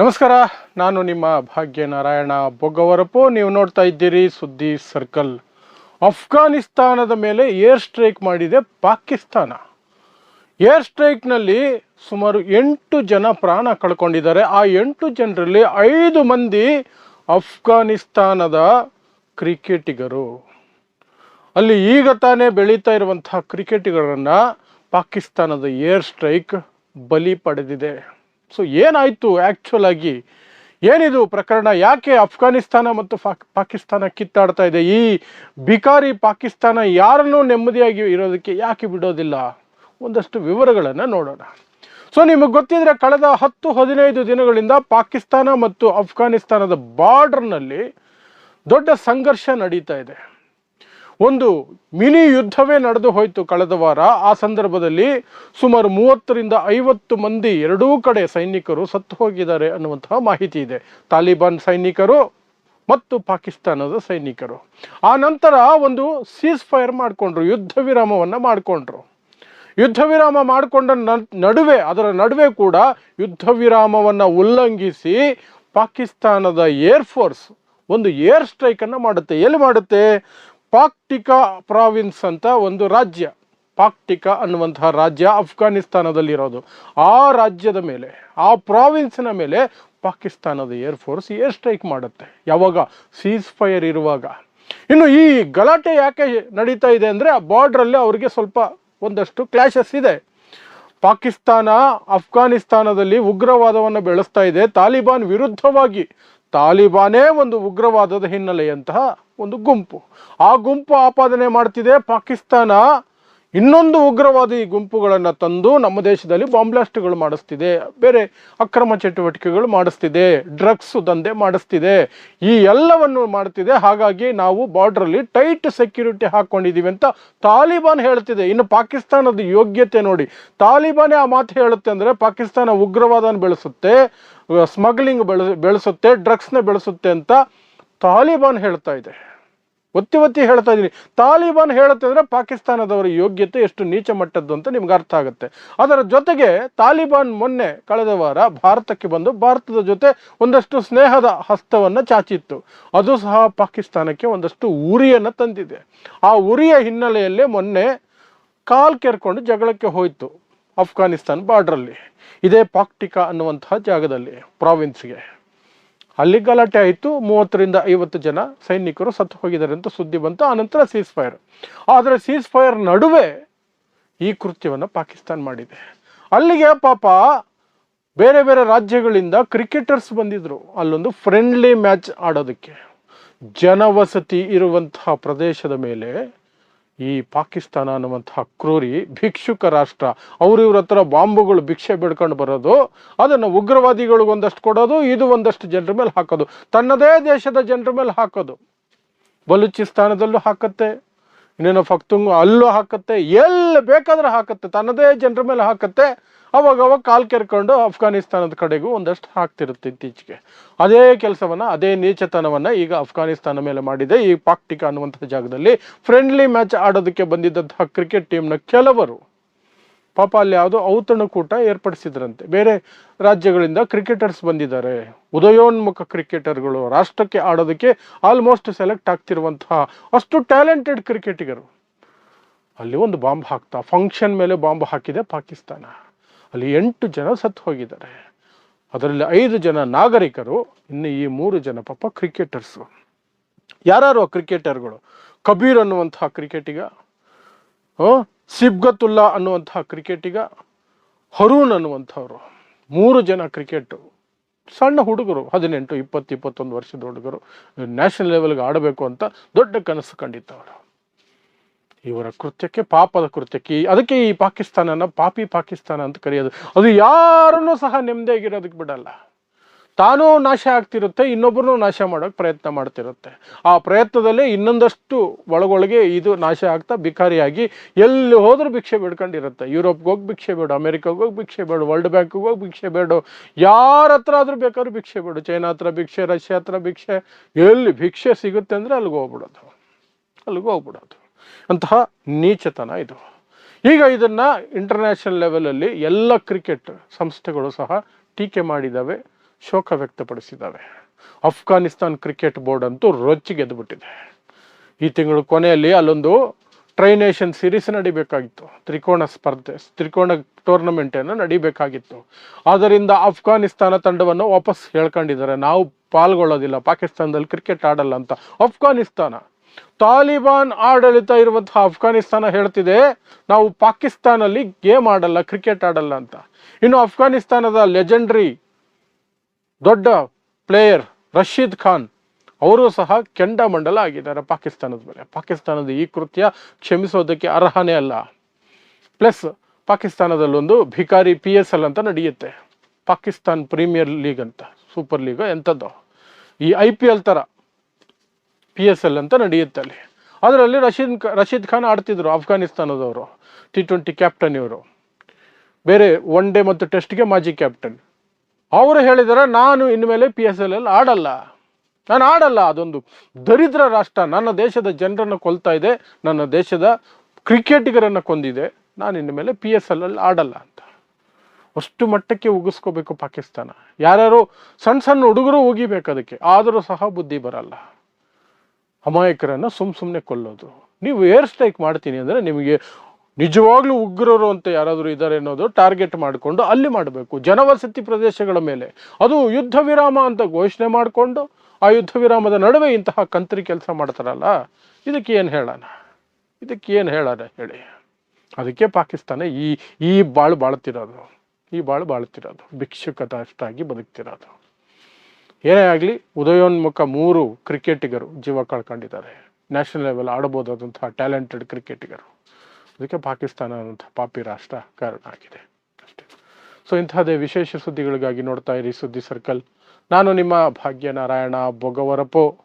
ನಮಸ್ಕಾರ, ನಾನು ನಿಮ್ಮ ಭಾಗ್ಯ ನಾರಾಯಣ ಬೊಗ್ಗವರಪು. ನೀವು ನೋಡ್ತಾ ಇದ್ದೀರಿ ಸುದ್ದಿ ಸರ್ಕಲ್. ಅಫ್ಘಾನಿಸ್ತಾನದ ಮೇಲೆ ಏರ್ ಸ್ಟ್ರೈಕ್ ಮಾಡಿದೆ ಪಾಕಿಸ್ತಾನ. ಏರ್ ಸ್ಟ್ರೈಕ್ನಲ್ಲಿ ಸುಮಾರು ಎಂಟು ಜನ ಪ್ರಾಣ ಕಳ್ಕೊಂಡಿದ್ದಾರೆ. ಆ ಎಂಟು ಜನರಲ್ಲಿ ಐದು ಮಂದಿ ಅಫ್ಘಾನಿಸ್ತಾನದ ಕ್ರಿಕೆಟಿಗರು. ಅಲ್ಲಿ ಈಗ ತಾನೇ ಬೆಳೀತಾ ಇರುವಂತಹ ಕ್ರಿಕೆಟಿಗರನ್ನು ಪಾಕಿಸ್ತಾನದ ಏರ್ ಸ್ಟ್ರೈಕ್ ಬಲಿ ಪಡೆದಿದೆ. ಸೊ ಏನಾಯಿತು ಆ್ಯಕ್ಚುಲ್ ಆಗಿ? ಏನಿದು ಪ್ರಕರಣ? ಯಾಕೆ ಅಫ್ಘಾನಿಸ್ತಾನ ಮತ್ತು ಪಾಕ್ ಪಾಕಿಸ್ತಾನ ಕಿತ್ತಾಡ್ತಾ ಇದೆ? ಈ ಬಿಕಾರಿ ಪಾಕಿಸ್ತಾನ ಯಾರನ್ನೂ ನೆಮ್ಮದಿಯಾಗಿ ಇರೋದಕ್ಕೆ ಯಾಕೆ ಬಿಡೋದಿಲ್ಲ? ಒಂದಷ್ಟು ವಿವರಗಳನ್ನು ನೋಡೋಣ. ಸೊ ನಿಮಗೆ ಗೊತ್ತಿದ್ರೆ ಕಳೆದ ಹತ್ತು, ಹದಿನೈದು ದಿನಗಳಿಂದ ಪಾಕಿಸ್ತಾನ ಮತ್ತು ಅಫ್ಘಾನಿಸ್ತಾನದ ಬಾರ್ಡರ್ನಲ್ಲಿ ದೊಡ್ಡ ಸಂಘರ್ಷ ನಡೀತಾ ಇದೆ. ಒಂದು ಮಿನಿ ಯುದ್ಧವೇ ನಡೆದು ಹೋಯಿತು ಕಳೆದ ವಾರ. ಆ ಸಂದರ್ಭದಲ್ಲಿ ಸುಮಾರು ಮೂವತ್ತರಿಂದ ಐವತ್ತು ಮಂದಿ ಎರಡೂ ಕಡೆ ಸೈನಿಕರು ಸತ್ತು ಹೋಗಿದ್ದಾರೆ ಅನ್ನುವಂತಹ ಮಾಹಿತಿ ಇದೆ. ತಾಲಿಬಾನ್ ಸೈನಿಕರು ಮತ್ತು ಪಾಕಿಸ್ತಾನದ ಸೈನಿಕರು. ಆ ನಂತರ ಒಂದು ಸೀಸ್ ಫೈರ್ ಮಾಡಿಕೊಂಡ್ರು, ಯುದ್ಧ ವಿರಾಮವನ್ನು ಮಾಡಿಕೊಂಡ್ರು. ಯುದ್ಧ ವಿರಾಮ ಮಾಡಿಕೊಂಡ ನಡುವೆ, ಅದರ ನಡುವೆ ಕೂಡ ಯುದ್ಧ ವಿರಾಮವನ್ನು ಉಲ್ಲಂಘಿಸಿ ಪಾಕಿಸ್ತಾನದ ಏರ್ ಫೋರ್ಸ್ ಒಂದು ಏರ್ ಸ್ಟ್ರೈಕನ್ನು ಮಾಡುತ್ತೆ. ಎಲ್ಲಿ ಮಾಡುತ್ತೆ? ಪಾಕ್ಟಿಕಾ ಪ್ರಾವಿನ್ಸ್ ಅಂತ ಒಂದು ರಾಜ್ಯ. ಪಾಕ್ಟಿಕಾ ಅನ್ನುವಂತಹ ರಾಜ್ಯ ಅಫ್ಘಾನಿಸ್ತಾನದಲ್ಲಿರೋದು. ಆ ರಾಜ್ಯದ ಮೇಲೆ, ಆ ಪ್ರಾವಿನ್ಸ್ನ ಮೇಲೆ ಪಾಕಿಸ್ತಾನದ ಏರ್ ಫೋರ್ಸ್ ಏರ್ ಸ್ಟ್ರೈಕ್ ಮಾಡುತ್ತೆ. ಯಾವಾಗ? ಸೀಸ್ ಫೈರ್ ಇರುವಾಗ. ಇನ್ನು ಈ ಗಲಾಟೆ ಯಾಕೆ ನಡೀತಾ ಇದೆ ಅಂದರೆ, ಆ ಬಾರ್ಡ್ರಲ್ಲಿ ಅವರಿಗೆ ಸ್ವಲ್ಪ ಒಂದಷ್ಟು ಕ್ಲಾಶಸ್ ಇದೆ. ಪಾಕಿಸ್ತಾನ ಅಫ್ಘಾನಿಸ್ತಾನದಲ್ಲಿ ಉಗ್ರವಾದವನ್ನು ಬೆಳೆಸ್ತಾ ಇದೆ. ತಾಲಿಬಾನ್ ವಿರುದ್ಧವಾಗಿ ತಾಲಿಬಾನೇ ಒಂದು ಉಗ್ರವಾದದ ಹಿನ್ನೆಲೆಯಂತಹ ಒಂದು ಗುಂಪು. ಆ ಗುಂಪು ಆಪಾದನೆ ಮಾಡ್ತಿದೆ ಪಾಕಿಸ್ತಾನ. ಇನ್ನೊಂದು ಉಗ್ರವಾದಿ ಗುಂಪುಗಳನ್ನು ತಂದು ನಮ್ಮ ದೇಶದಲ್ಲಿ ಬಾಂಬ್ಲಾಸ್ಟ್ಗಳು ಮಾಡಿಸ್ತಿದೆ. ಬೇರೆ ಅಕ್ರಮ ಚಟುವಟಿಕೆಗಳು ಮಾಡಿಸ್ತಿದೆ. ಡ್ರಗ್ಸ್ ದಂಧೆ ಮಾಡಿಸ್ತಿದೆ. ಈ ಎಲ್ಲವನ್ನು ಮಾಡ್ತಿದೆ. ಹಾಗಾಗಿ ನಾವು ಬಾರ್ಡ್ರಲ್ಲಿ ಟೈಟ್ ಸೆಕ್ಯೂರಿಟಿ ಹಾಕ್ಕೊಂಡಿದ್ದೀವಿ ಅಂತ ತಾಲಿಬಾನ್ ಹೇಳ್ತಿದೆ. ಇನ್ನು ಪಾಕಿಸ್ತಾನದ ಯೋಗ್ಯತೆ ನೋಡಿ. ತಾಲಿಬಾನೇ ಆ ಮಾತು ಹೇಳುತ್ತೆ ಅಂದರೆ ಪಾಕಿಸ್ತಾನ ಉಗ್ರವಾದನ ಬೆಳೆಸುತ್ತೆ, ಸ್ಮಗ್ಲಿಂಗ್ ಬೆಳೆ, ಬೆಳೆಸುತ್ತೆ ಡ್ರಗ್ಸ್ನ ಬೆಳೆಸುತ್ತೆ ಅಂತ ತಾಲಿಬಾನ್ ಹೇಳ್ತಾ ಇದೆ. ಒತ್ತಿ ಒತ್ತಿ ಹೇಳ್ತಾ ಇದ್ದೀನಿ ತಾಲಿಬಾನ್ ಹೇಳುತ್ತೆ ಅಂದರೆ ಪಾಕಿಸ್ತಾನದವರ ಯೋಗ್ಯತೆ ಎಷ್ಟು ನೀಚ ಮಟ್ಟದ್ದು ಅಂತ ನಿಮ್ಗೆ ಅರ್ಥ ಆಗುತ್ತೆ. ಅದರ ಜೊತೆಗೆ ತಾಲಿಬಾನ್ ಮೊನ್ನೆ ಕಳೆದ ವಾರ ಭಾರತಕ್ಕೆ ಬಂದು ಭಾರತದ ಜೊತೆ ಒಂದಷ್ಟು ಸ್ನೇಹದ ಹಸ್ತವನ್ನು ಚಾಚಿತ್ತು. ಅದು ಸಹ ಪಾಕಿಸ್ತಾನಕ್ಕೆ ಒಂದಷ್ಟು ಉರಿಯನ್ನು ತಂದಿದೆ. ಆ ಉರಿಯ ಹಿನ್ನೆಲೆಯಲ್ಲಿ ಮೊನ್ನೆ ಕಾಲ್ ಕೆರ್ಕೊಂಡು ಜಗಳಕ್ಕೆ ಹೋಯಿತು ಅಫ್ಘಾನಿಸ್ತಾನ್ ಬಾರ್ಡ್ರಲ್ಲಿ. ಇದೇ ಪಾಕ್ಟಿಕಾ ಅನ್ನುವಂತಹ ಜಾಗದಲ್ಲಿ, ಪ್ರಾವಿನ್ಸ್ಗೆ. ಅಲ್ಲಿ ಗಲಾಟೆ ಆಯಿತು. ಮೂವತ್ತರಿಂದ ಐವತ್ತು ಜನ ಸೈನಿಕರು ಸತ್ತು ಹೋಗಿದ್ದಾರೆ ಅಂತ ಸುದ್ದಿ ಬಂತು. ಆನಂತರ ಸೀಸ್ ಫೈರ್ ಆದರೆ ಸೀಸ್ ಫೈರ್ ನಡುವೆ ಈ ಕೃತ್ಯವನ್ನು ಪಾಕಿಸ್ತಾನ ಮಾಡಿದೆ. ಅಲ್ಲಿಗೆ ಪಾಪ ಬೇರೆ ಬೇರೆ ರಾಜ್ಯಗಳಿಂದ ಕ್ರಿಕೆಟರ್ಸ್ ಬಂದಿದ್ರು. ಅಲ್ಲೊಂದು ಫ್ರೆಂಡ್ಲಿ ಮ್ಯಾಚ್ ಆಡೋದಕ್ಕೆ. ಜನವಸತಿ ಇರುವಂತಹ ಪ್ರದೇಶದ ಮೇಲೆ ಈ ಪಾಕಿಸ್ತಾನ ಅನ್ನುವಂತಹ ಕ್ರೂರಿ ಭಿಕ್ಷುಕ ರಾಷ್ಟ್ರ. ಅವ್ರ ಇವ್ರ ಹತ್ರ ಬಾಂಬುಗಳು ಭಿಕ್ಷೆ ಬಿಡ್ಕೊಂಡು ಬರೋದು, ಅದನ್ನು ಉಗ್ರವಾದಿಗಳಿಗೆ ಒಂದಷ್ಟು ಕೊಡೋದು, ಇದು ಒಂದಷ್ಟು ಜನರ ಮೇಲೆ ಹಾಕೋದು. ತನ್ನದೇ ದೇಶದ ಜನರ ಮೇಲೆ ಹಾಕೋದು. ಬಲೂಚಿಸ್ತಾನದಲ್ಲೂ ಹಾಕತ್ತೆ, ಇನ್ನೇನೋ ಫಕ್ತುಂಗು ಅಲ್ಲೂ ಹಾಕತ್ತೆ, ಎಲ್ಲಿ ಬೇಕಾದ್ರೂ ಹಾಕತ್ತೆ, ತನ್ನದೇ ಜನರ ಮೇಲೆ ಹಾಕತ್ತೆ. ಅವಾಗ ಅವಾಗ ಕಾಲ್ ಕೆರ್ಕೊಂಡು ಅಫ್ಘಾನಿಸ್ತಾನದ ಕಡೆಗೂ ಒಂದಷ್ಟು ಹಾಕ್ತಿರುತ್ತೆ ಇತ್ತೀಚೆಗೆ. ಅದೇ ಕೆಲಸವನ್ನ, ಅದೇ ನೀಚತನವನ್ನ ಈಗ ಅಫ್ಘಾನಿಸ್ತಾನ ಮೇಲೆ ಮಾಡಿದೆ. ಈ ಪಾಕ್ಟಿಕ ಅನ್ನುವಂಥ ಜಾಗದಲ್ಲಿ ಫ್ರೆಂಡ್ಲಿ ಮ್ಯಾಚ್ ಆಡೋದಕ್ಕೆ ಬಂದಿದ್ದಂತಹ ಕ್ರಿಕೆಟ್ ಟೀಮ್ನ ಕೆಲವರು, ಪಾಪ ಅಲ್ಲಿ ಯಾವುದೋ ಔತಣಕೂಟ ಏರ್ಪಡಿಸಿದ್ರಂತೆ. ಬೇರೆ ರಾಜ್ಯಗಳಿಂದ ಕ್ರಿಕೆಟರ್ಸ್ ಬಂದಿದ್ದಾರೆ. ಉದಯೋನ್ಮುಖ ಕ್ರಿಕೆಟರ್ಗಳು ರಾಷ್ಟ್ರಕ್ಕೆ ಆಡೋದಕ್ಕೆ ಆಲ್ಮೋಸ್ಟ್ ಸೆಲೆಕ್ಟ್ ಆಗ್ತಿರುವಂತಹ ಅಷ್ಟು ಟ್ಯಾಲೆಂಟೆಡ್ ಕ್ರಿಕೆಟಿಗರು ಅಲ್ಲಿ ಒಂದು ಬಾಂಬ್ ಹಾಕ್ತಾ ಫಂಕ್ಷನ್ ಮೇಲೆ ಬಾಂಬ್ ಹಾಕಿದೆ ಪಾಕಿಸ್ತಾನ. ಅಲ್ಲಿ ಎಂಟು ಜನ ಸತ್ತು ಹೋಗಿದ್ದಾರೆ. ಅದರಲ್ಲಿ ಐದು ಜನ ನಾಗರಿಕರು ಇನ್ನು ಈ ಮೂರು ಜನ ಪಾಪ ಕ್ರಿಕೆಟರ್ಸು ಯಾರು ಕ್ರಿಕೆಟರ್ಗಳು ಕಬೀರ್ ಅನ್ನುವಂತಹ ಕ್ರಿಕೆಟಿಗ ಆ, ಸಿಬ್ಗತುಲ್ಲಾ ಅನ್ನುವಂತಹ ಕ್ರಿಕೆಟಿಗ ಹರೂನ್ ಅನ್ನುವಂಥವ್ರು. ಮೂರು ಜನ ಕ್ರಿಕೆಟ್ ಸಣ್ಣ ಹುಡುಗರು ಹದಿನೆಂಟು ಇಪ್ಪತ್ತು ಇಪ್ಪತ್ತೊಂದು ವರ್ಷದ ಹುಡುಗರು ನ್ಯಾಷನಲ್ ಲೆವೆಲ್ಗೆ ಆಡಬೇಕು ಅಂತ ದೊಡ್ಡ ಕನಸು ಕಂಡಿದ್ದವರು. ಇವರ ಕೃತ್ಯಕ್ಕೆ, ಪಾಪದ ಕೃತ್ಯಕ್ಕೆ, ಅದಕ್ಕೆ ಈ ಪಾಕಿಸ್ತಾನನ, ಪಾಪಿ ಪಾಕಿಸ್ತಾನ ಅಂತ ಕರೆಯೋದು. ಅದು ಯಾರನ್ನೂ ಸಹ ನೆಮ್ಮದಿಯಾಗಿರೋದಕ್ಕೆ ಬಿಡಲ್ಲ. ತಾನೂ ನಾಶ ಆಗ್ತಿರುತ್ತೆ ಇನ್ನೊಬ್ಬರನ್ನು ನಾಶ ಮಾಡೋಕೆ ಪ್ರಯತ್ನ ಮಾಡ್ತಿರುತ್ತೆ. ಆ ಪ್ರಯತ್ನದಲ್ಲೇ ಇನ್ನೊಂದಷ್ಟು ಒಳಗೊಳಗೆ ಇದು ನಾಶ ಆಗ್ತಾ ಬಿಕಾರಿಯಾಗಿ ಎಲ್ಲಿ ಹೋದರೂ ಭಿಕ್ಷೆ ಬೇಡ್ಕೊಂಡಿರುತ್ತೆ. ಯುರೋಪ್ಗೆ ಹೋಗಿ ಭಿಕ್ಷೆ ಬೇಡು, ಅಮೆರಿಕಾಗೆ ಹೋಗಿ ಭಿಕ್ಷೆ ಬೇಡು, ವರ್ಲ್ಡ್ ಬ್ಯಾಂಕ್ಗೆ ಹೋಗಿ ಭಿಕ್ಷೆ ಬೇಡು, ಯಾರ ಹತ್ರ ಆದರೂ ಬೇಕಾದ್ರೂ ಭಿಕ್ಷೆ ಬೇಡು. ಚೈನಾ ಹತ್ರ ಭಿಕ್ಷೆ, ರಷ್ಯಾ ಹತ್ರ ಭಿಕ್ಷೆ, ಎಲ್ಲಿ ಭಿಕ್ಷೆ ಸಿಗುತ್ತೆ ಅಂದರೆ ಅಲ್ಲಿಗೆ ಹೋಗ್ಬಿಡೋದು. ಅಲ್ಲಿಗೆ ಹೋಗ್ಬಿಡೋದು. ಅಂತಹ ನೀಚತನ ಇದು. ಈಗ ಇದನ್ನ ಇಂಟರ್ನ್ಯಾಷನಲ್ ಲೆವೆಲಲ್ಲಿ ಎಲ್ಲ ಕ್ರಿಕೆಟ್ ಸಂಸ್ಥೆಗಳು ಸಹ ಟೀಕೆ ಮಾಡಿದ್ದಾವೆ ಶೋಕ ವ್ಯಕ್ತಪಡಿಸಿದ್ದಾವೆ ಅಫ್ಘಾನಿಸ್ತಾನ್ ಕ್ರಿಕೆಟ್ ಬೋರ್ಡ್ ಅಂತೂ ರೊಚ್ಚಿಗೆದ್ದುಬಿಟ್ಟಿದೆ ಈ ತಿಂಗಳು ಕೊನೆಯಲ್ಲಿ ಅಲ್ಲೊಂದು ಟ್ರೈನೇಷನ್ ಸೀರೀಸ್ ನಡಿಬೇಕಾಗಿತ್ತು. ತ್ರಿಕೋಣ ಸ್ಪರ್ಧೆ, ತ್ರಿಕೋಣ ಟೂರ್ನಮೆಂಟನ್ನು ನಡಿಬೇಕಾಗಿತ್ತು. ಆದ್ದರಿಂದ ಅಫ್ಘಾನಿಸ್ತಾನ ತಂಡವನ್ನು ವಾಪಸ್ ಹೇಳ್ಕೊಂಡಿದ್ದಾರೆ. ನಾವು ಪಾಲ್ಗೊಳ್ಳೋದಿಲ್ಲ, ಪಾಕಿಸ್ತಾನದಲ್ಲಿ ಕ್ರಿಕೆಟ್ ಆಡಲ್ಲ ಅಂತ. ಅಫ್ಘಾನಿಸ್ತಾನ ತಾಲಿಬಾನ್ ಆಡಳಿತ ಇರುವಂತಹ ಅಫ್ಘಾನಿಸ್ತಾನ ಹೇಳ್ತಿದೆ, ನಾವು ಪಾಕಿಸ್ತಾನಲ್ಲಿ ಗೇಮ್ ಆಡಲ್ಲ, ಕ್ರಿಕೆಟ್ ಆಡಲ್ಲ ಅಂತ. ಇನ್ನು ಅಫ್ಘಾನಿಸ್ತಾನದ ಲೆಜೆಂಡ್ರಿ ದೊಡ್ಡ ಪ್ಲೇಯರ್ ರಶೀದ್ ಖಾನ್, ಅವರು ಸಹ ಕೆಂಡಾಮಂಡಲ ಆಗಿದ್ದಾರೆ ಪಾಕಿಸ್ತಾನದ ಮೇಲೆ. ಪಾಕಿಸ್ತಾನದ ಈ ಕೃತ್ಯ ಕ್ಷಮಿಸೋದಕ್ಕೆ ಅರ್ಹನೇ ಅಲ್ಲ. ಪ್ಲಸ್ ಪಾಕಿಸ್ತಾನದಲ್ಲೊಂದು ಭಿಕಾರಿ ಪಿ ಎಸ್ ಎಲ್ ಅಂತ ನಡೆಯುತ್ತೆ. ಪಾಕಿಸ್ತಾನ್ ಪ್ರೀಮಿಯರ್ ಲೀಗ್ ಅಂತ, ಸೂಪರ್ ಲೀಗ್ ಎಂಥದ್ದು ಈ ಐ ಪಿ ಎಲ್ ಥರ ಪಿ ಎಸ್ ಎಲ್ ಅಂತ ನಡೆಯುತ್ತೆ ಅಲ್ಲಿ. ಅದರಲ್ಲಿ ರಶೀದ್ ರಶೀದ್ ಖಾನ್ ಆಡ್ತಿದ್ರು ಅಫ್ಘಾನಿಸ್ತಾನದವರು ಟಿ ಟ್ವೆಂಟಿ ಕ್ಯಾಪ್ಟನ್ ಇವರು. ಬೇರೆ ಒನ್ ಡೇ ಮತ್ತು ಟೆಸ್ಟ್ಗೆ ಮಾಜಿ ಕ್ಯಾಪ್ಟನ್ ಅವರು ಹೇಳಿದಾರೆ, ನಾನು ಇನ್ಮೇಲೆ ಪಿ ಎಸ್ ಎಲ್ ಅಲ್ಲಿ ಆಡಲ್ಲ. ನಾನು ಆಡಲ್ಲ, ಅದೊಂದು ದರಿದ್ರ ರಾಷ್ಟ್ರ. ನನ್ನ ದೇಶದ ಜನರನ್ನು ಕೊಲ್ತಾ ಇದೆ, ನನ್ನ ದೇಶದ ಕ್ರಿಕೆಟಿಗರನ್ನು ಕೊಂದಿದೆ. ನಾನು ಇನ್ಮೇಲೆ ಪಿ ಎಸ್ ಎಲ್ ಅಲ್ಲಿ ಆಡಲ್ಲ ಅಂತ. ಅಷ್ಟು ಮಟ್ಟಕ್ಕೆ ಉಗಿಸ್ಕೋಬೇಕು ಪಾಕಿಸ್ತಾನ. ಯಾರ್ಯಾರು ಸಣ್ಣ ಸಣ್ಣ ಹುಡುಗರು ಉಗಿಬೇಕು ಅದಕ್ಕೆ. ಆದರೂ ಸಹ ಬುದ್ಧಿ ಬರಲ್ಲ. ಅಮಾಯಕರನ್ನು ಸುಮ್ ಸುಮ್ಮನೆ ಕೊಲ್ಲೋದು. ನೀವು ಏರ್ ಸ್ಟ್ರೈಕ್ ಮಾಡ್ತೀನಿ ಅಂದರೆ ನಿಮಗೆ ನಿಜವಾಗ್ಲೂ ಉಗ್ರರು ಅಂತ ಯಾರಾದರೂ ಇದ್ದಾರೆ ಅನ್ನೋದು ಟಾರ್ಗೆಟ್ ಮಾಡಿಕೊಂಡು ಅಲ್ಲಿ ಮಾಡಬೇಕು. ಜನವಸತಿ ಪ್ರದೇಶಗಳ ಮೇಲೆ. ಅದು ಯುದ್ಧ ವಿರಾಮ ಅಂತ ಘೋಷಣೆ ಮಾಡಿಕೊಂಡು ಆ ಯುದ್ಧ ವಿರಾಮದ ನಡುವೆ ಇಂತಹ ಕಂತ್ರಿ ಕೆಲಸ ಮಾಡ್ತಾರಲ್ಲ, ಇದಕ್ಕೆ ಏನು ಹೇಳೋಣ? ಇದಕ್ಕೆ ಏನು ಹೇಳೋಣ ಹೇಳಿ? ಅದಕ್ಕೆ ಪಾಕಿಸ್ತಾನ ಈ ಈ ಬಾಳು ಬಾಳ್ತಿರೋದು. ಈ ಬಾಳು ಬಾಳ್ತಿರೋದು. ಭಿಕ್ಷುಕತ ಅಷ್ಟಾಗಿ ಬದುಕ್ತಿರೋದು. ಏನೇ ಆಗಲಿ ಉದಯೋನ್ಮುಖ ಮೂರು ಕ್ರಿಕೆಟಿಗರು ಜೀವ ಕಳ್ಕೊಂಡಿದ್ದಾರೆ ನ್ಯಾಷನಲ್ ಲೆವೆಲ್ ಆಡಬಹುದಾದಂತಹ ಟ್ಯಾಲೆಂಟೆಡ್ ಕ್ರಿಕೆಟಿಗರು. ಅದಕ್ಕೆ ಪಾಕಿಸ್ತಾನ ಅನ್ನೋಂಥ ಪಾಪಿ ರಾಷ್ಟ್ರ ಕಾರಣ ಆಗಿದೆ. ಅಷ್ಟೇ. ಸೊ ಇಂತಹದೇ ವಿಶೇಷ ಸುದ್ದಿಗಳಿಗಾಗಿ ನೋಡ್ತಾ ಇರಿ ಸುದ್ದಿ ಸರ್ಕಲ್. ನಾನು ನಿಮ್ಮ ಭಾಗ್ಯನಾರಾಯಣ ಬೊಗವರಪೋ